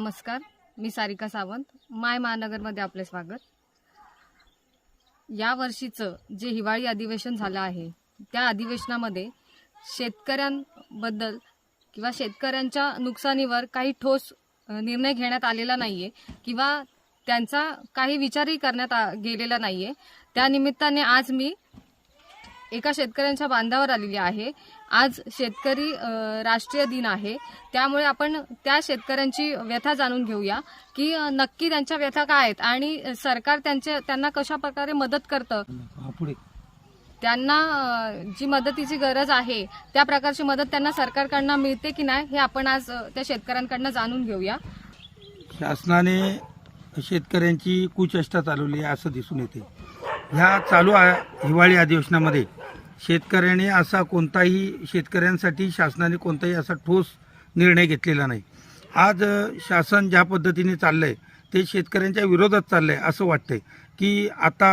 नमस्कार मी सारिका सावंत. माय महानगरमध्ये आपले स्वागत. या वर्षीचं जे हिवाळी अधिवेशन झालं आहे त्या अधिवेशनामध्ये शेतकऱ्यांबद्दल किंवा शेतकऱ्यांच्या नुकसानीवर काही ठोस निर्णय घेण्यात आलेला नाहीये किंवा त्यांचा काही विचारही करण्यात आ- गेलेला नाहीये. त्या निमित्ताने आज मी एका शेतकऱ्यांच्या बांधावर आलेली आहे. आज शेतकरी राष्ट्रीय दिन आहे. त्यामुळे आपण त्या शेतकऱ्यांची व्यथा जाणून घेऊया की नक्की त्यांच्या व्यथा काय आहेत आणि सरकार त्यांचे त्यांना कशा प्रकारे मदत करतं? त्यांना जी मदतीची गरज आहे त्या प्रकारची मदत त्यांना सरकारकडनं मिळते की नाही हे आपण आज त्या शेतकऱ्यांकडनं जाणून घेऊया. शासनाने शेतकऱ्यांची कुचेष्टा चालवली आहे असं दिसून येते. ह्या चालू हिवाळी अधिवेशनामध्ये शेतकऱ्याने असा कोणताही शेतकऱ्यांसाठी शासनाने कोणताही असा ठोस निर्णय घेतलेला नाही. आज शासन ज्या पद्धतीने चाललं आहे ते शेतकऱ्यांच्या विरोधात चाललं आहे असं वाटतंय की आता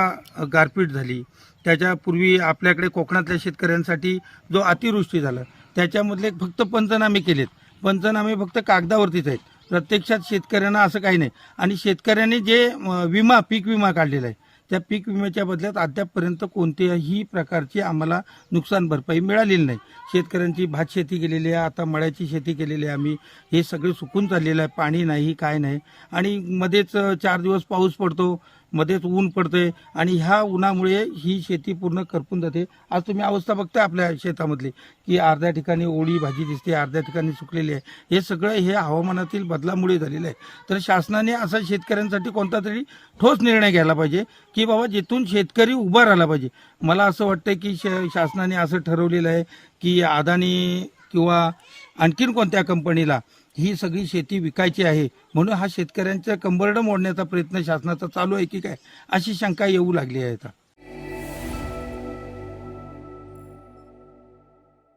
गारपीट झाली. त्याच्यापूर्वी आपल्याकडे कोकणातल्या शेतकऱ्यांसाठी जो अतिवृष्टी झाला त्याच्यामधले फक्त पंचनामे केलेत. पंचनामे फक्त कागदावरतीच आहेत. प्रत्यक्षात शेतकऱ्यांना असं काही नाही. आणि शेतकऱ्यांनी जे विमा पीक विमा काढलेला आहे त्या पीक विम्याच्या बदल्यात अद्यापपर्यंत कोणत्याही प्रकारची आम्हाला नुकसान भरपाई मिळालेली नाही. शेतकऱ्यांची भात शेती केलेली आहे आता मळ्याची शेती केलेली आहे आम्ही. हे सगळं सुकून चाललेलं आहे पाणी नाही काय नाही. आणि मध्येच चार दिवस पाऊस पडतो मध्येच ऊन पडते आणि ह्या उन्हामुळे ही शेती पूर्ण करपून जाते. आज तुम्ही अवस्था बघताय आपल्या शेतामधली की अर्ध्या ठिकाणी ओळी भाजी दिसते अर्ध्या ठिकाणी सुकलेली आहे. हे सगळं हे हवामानातील बदलामुळे झालेलं आहे. तर शासनाने असा शेतकऱ्यांसाठी कोणता तरी ठोस निर्णय घ्यायला पाहिजे की की बाबा जिथून शेतकरी उभा राहिला पाहिजे. मला असं वाटतं की श- शासनाने असं ठरवलेलं आहे की अदानी किंवा आणखीन कोणत्या कंपनीला ही सगळी शेती विकायची आहे म्हणून हा शेतकऱ्यांच्या कंबरडं मोडण्याचा प्रयत्न शासनाचा चालू आहे की काय अशी शंका येऊ लागली आहे आता.